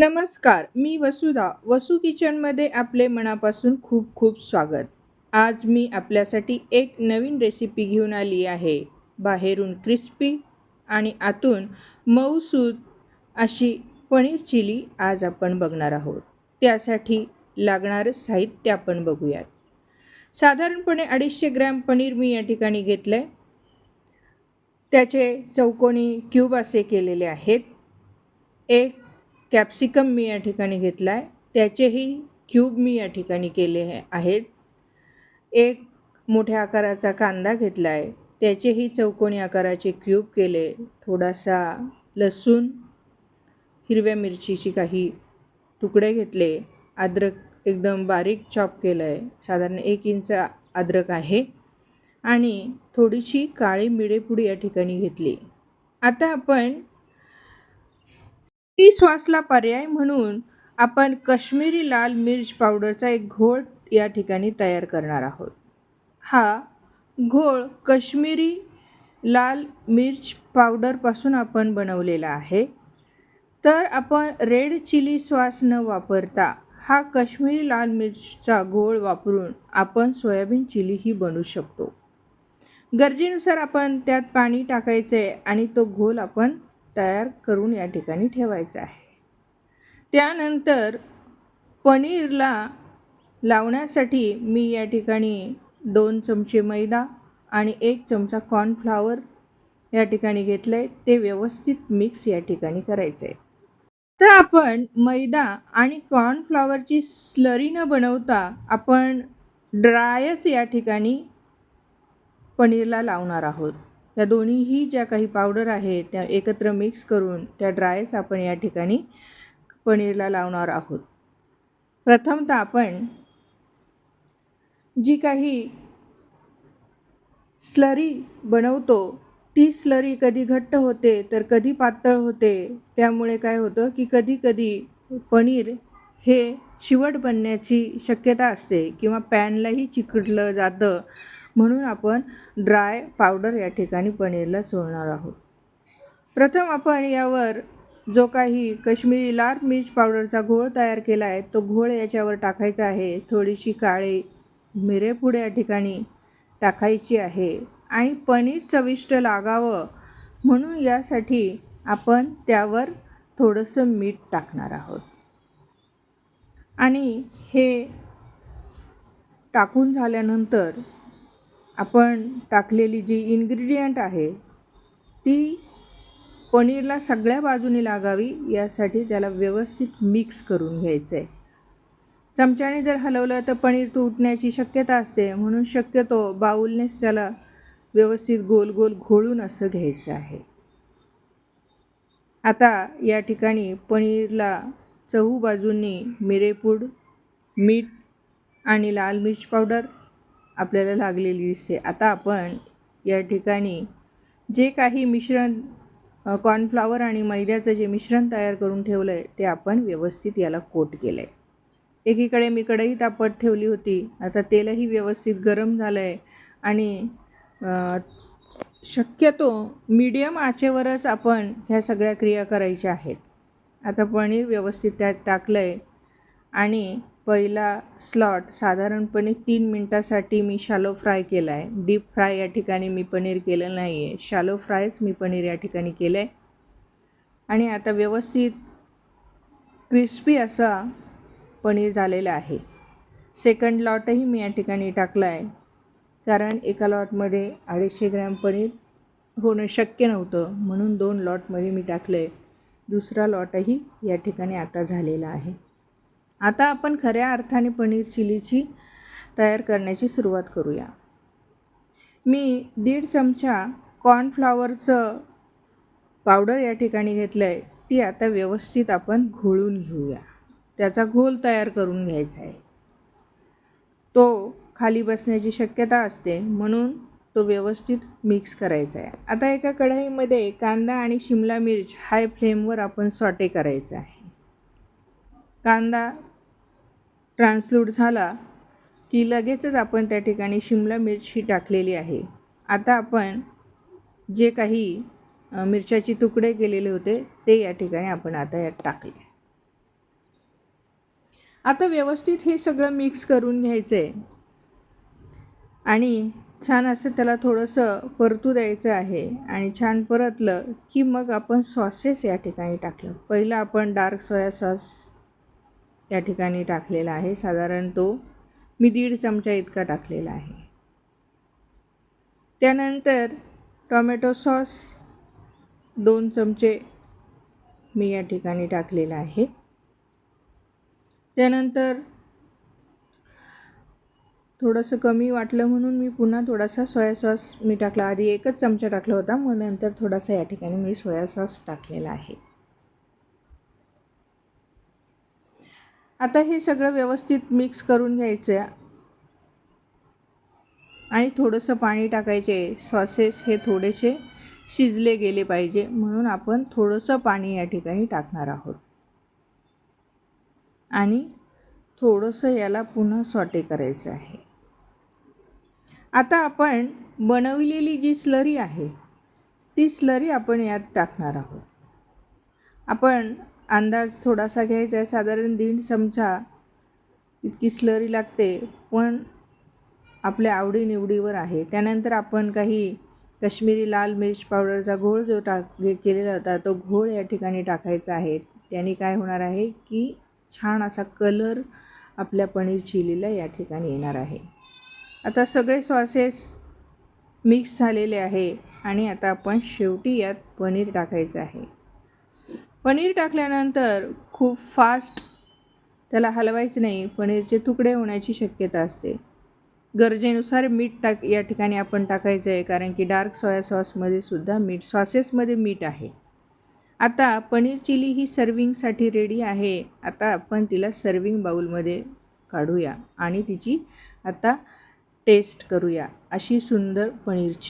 नमस्कार मी वसुधा वसू किचनमध्ये आपले मनापासून खूप खूप स्वागत. आज मी आपल्यासाठी एक नवीन रेसिपी घेऊन आली आहे. बाहेरून क्रिस्पी आणि आतून मऊसूद अशी पनीर चिली आज आपण बघणार आहोत. त्यासाठी लागणारं साहित्य आपण बघूयात. साधारणपणे अडीचशे ग्रॅम पनीर मी या ठिकाणी घेतलं आहे त्याचे चौकोनी क्यूब असे केलेले आहेत. एक कॅप्सिकम मी या ठिकाणी घेतला आहे त्याचेही क्यूब मी या ठिकाणी केले आहेत. एक मोठ्या आकाराचा कांदा घेतला आहे त्याचेही चौकोनी आकाराचे क्यूब केले. थोडासा लसूण हिरव्या मिरचीची काही तुकडे घेतले. अद्रक एकदम बारीक चॉप केलं आहे साधारण एक इंच अद्रक आहे. आणि थोडीशी काळी मिळेपुडी या ठिकाणी घेतली. आता आपण ती श्वासला पर्याय म्हणून आपण कश्मीरी लाल मिर्च पावडरचा एक घोळ या ठिकाणी तयार करणार आहोत. हा घोळ कश्मीरी लाल मिर्च पावडरपासून आपण बनवलेला आहे. तर आपण रेड चिली सॉस न वापरता हा कश्मीरी लाल मिरचचा घोळ वापरून आपण सोयाबीन चिलीही बनवू शकतो. गरजेनुसार आपण त्यात पाणी टाकायचं आहे आणि तो घोल आपण तयार करून या ठिकाणी ठेवायचं आहे. त्यानंतर पनीरला लावण्यासाठी मी या ठिकाणी दोन चमचे मैदा आणि एक चमचा कॉर्नफ्लावर या ठिकाणी घेतलं आहे ते व्यवस्थित मिक्स या ठिकाणी करायचं आहे तर आपण मैदा आणि कॉर्नफ्लावरची स्लरी न बनवता आपण ड्रायच या ठिकाणी पनीरला लावणार आहोत. त्या दोन्हीही ज्या काही पावडर आहेत त्या एकत्र मिक्स करून त्या ड्रायच आपण या ठिकाणी पनीरला लावणार आहोत. प्रथमतः आपण जी काही स्लरी बनवतो ती स्लरी कधी घट्ट होते तर कधी पातळ होते त्यामुळे काय होतं की कधी कधी पनीर हे चिवट बनण्याची शक्यता असते किंवा पॅनलाही चिकटलं जातं. म्हणून आपण ड्राय पावडर या ठिकाणी पनीरला सोडणार आहोत. प्रथम आपण यावर जो काही कश्मीरी लाल मिर्च पावडरचा घोळ तयार केला आहे तो घोळ याच्यावर टाकायचा आहे. थोडीशी काळी मिरेपूड या ठिकाणी टाकायची आहे आणि पनीर चविष्ट लागावं म्हणून यासाठी आपण त्यावर थोडंसं मीठ टाकणार आहोत. आणि हे टाकून झाल्यानंतर आपण टाकलेली जी इन्ग्रेडियंट आहे ती पनीरला सगळ्या बाजूने लागावी यासाठी त्याला व्यवस्थित मिक्स करून घ्यायचं आहे चमच्याने जर हलवलं तर पनीर तुटण्याची शक्यता असते म्हणून शक्यतो बाऊलनेच त्याला व्यवस्थित गोल गोल घोळून असं घ्यायचं आहे. आता या ठिकाणी पनीरला चहू बाजूंनी मिरेपूड मीठ आणि लाल मिर्च पावडर आपल्याला लागलेली दिसते. आता आपण या ठिकाणी जे काही मिश्रण कॉर्नफ्लॉवर आणि मैद्याचं जे मिश्रण तयार करून ठेवलं आहे ते आपण व्यवस्थित याला कोट केलं आहे एकीकडे मी कढई तापत ठेवली होती. आता तेलही व्यवस्थित गरम झालं आहे आणि शक्यतो मीडियम आचेवरच आपण ह्या सगळ्या क्रिया करायच्या आहेत. आता पनीर व्यवस्थित त्यात टाकलं आहे आणि पहिला स्लॉट साधारणपणे तीन मिनटासाठी मी शालो फ्राय केला आहे. डीप फ्राय या ठिकाणी मी पनीर केलं नाही आहे शालो फ्रायच मी पनीर या ठिकाणी केलं आहे आणि आता व्यवस्थित क्रिस्पी असा पनीर झालेला आहे. सेकंड लॉटही मी या ठिकाणी टाकला आहे. कारण एका लॉटमध्ये अडीचशे ग्रॅम पनीर होणं शक्य नव्हतं. म्हणून दोन लॉटमध्ये मी टाकलं आहे दुसरा लॉटही या ठिकाणी आता झालेला आहे. आता आपण खऱ्या अर्थाने पनीर चिलीची तयार करण्याची सुरुवात करूया. मी दीड चमचा कॉर्नफ्लॉवरचं पावडर या ठिकाणी घेतलं आहे ती आता व्यवस्थित आपण घोळून घेऊया. त्याचा घोल तयार करून घ्यायचा आहे. तो खाली बसण्याची शक्यता असते म्हणून तो व्यवस्थित मिक्स करायचा आहे. आता एका कढाईमध्ये कांदा आणि शिमला मिर्च हाय फ्लेमवर आपण सॉटे करायचं आहे. कांदा ट्रान्सलूट झाला की लगेचच आपण त्या ठिकाणी शिमला मिरची ही टाकलेली आहे. आता आपण जे काही मिरच्याचे तुकडे केलेले होते ते या ठिकाणी आपण आता यात टाकले. आता व्यवस्थित हे सगळं मिक्स करून घ्यायचं आहे आणि छान असं त्याला थोडंसं परतू द्यायचं आहे आणि छान परतलं की मग आपण सॉसेस या ठिकाणी टाकलं. पहिलं आपण डार्क सोया सॉस या ठिकाणी टाकलेला आहे. साधारण तो मी दीड चमचा इतका टाकलेला आहे. त्यानंतर टॉमॅटो सॉस दोन चमचे मी या ठिकाणी टाकलेला आहे. त्यानंतर थोडंसं कमी वाटलं म्हणून मी पुन्हा थोडासा सोया सॉस मी टाकला. आधी एकच चमचा टाकला होता मग नंतर थोडासा या ठिकाणी मी सोया सॉस टाकलेला आहे. आता हे सगळं व्यवस्थित मिक्स करून घ्यायचं आणि थोडंसं पाणी टाकायचे. सॉसेस हे थोडेसे शिजले गेले पाहिजे. म्हणून आपण थोडंसं पाणी या ठिकाणी टाकणार आहोत. आणि थोडंसं याला पुन्हा सॉटे करायचं आहे. आता आपण बनवलेली जी स्लरी आहे ती स्लरी आपण यात टाकणार आहोत. आपण अंदाज थोडासा घ्यायचा आहे. साधारण दीड चमचा इतकी स्लरी लागते पण आपल्या आवडीनिवडीवर आहे. त्यानंतर आपण काही कश्मीरी लाल मिर्च पावडरचा घोळ जो टाक केलेला होता तो घोळ या ठिकाणी टाकायचा आहे. त्याने काय होणार आहे की छान असा कलर आपल्या पनीर चिलीला या ठिकाणी येणार आहे. आता सगळे सॉसेस मिक्स झालेले आहे आणि आता आपण शेवटी यात पनीर टाकायचं आहे. पनीर टाकल्यानंतर खूप फास्ट त्याला हलवायचं नाही. पनीरचे तुकडे होण्याची शक्यता असते. गरजेनुसार मीठ टाक या ठिकाणी आपण टाकायचं आहे कारण की डार्क सोया सॉसमध्ये सुद्धा मीठ सॉसेसमध्ये मीठ आहे. आता पनीर चिली ही सर्विंगसाठी रेडी आहे. आता आपण तिला सर्विंग बाऊलमध्ये काढूया आणि तिची आता टेस्ट करूया अशी सुंदर पनीरची.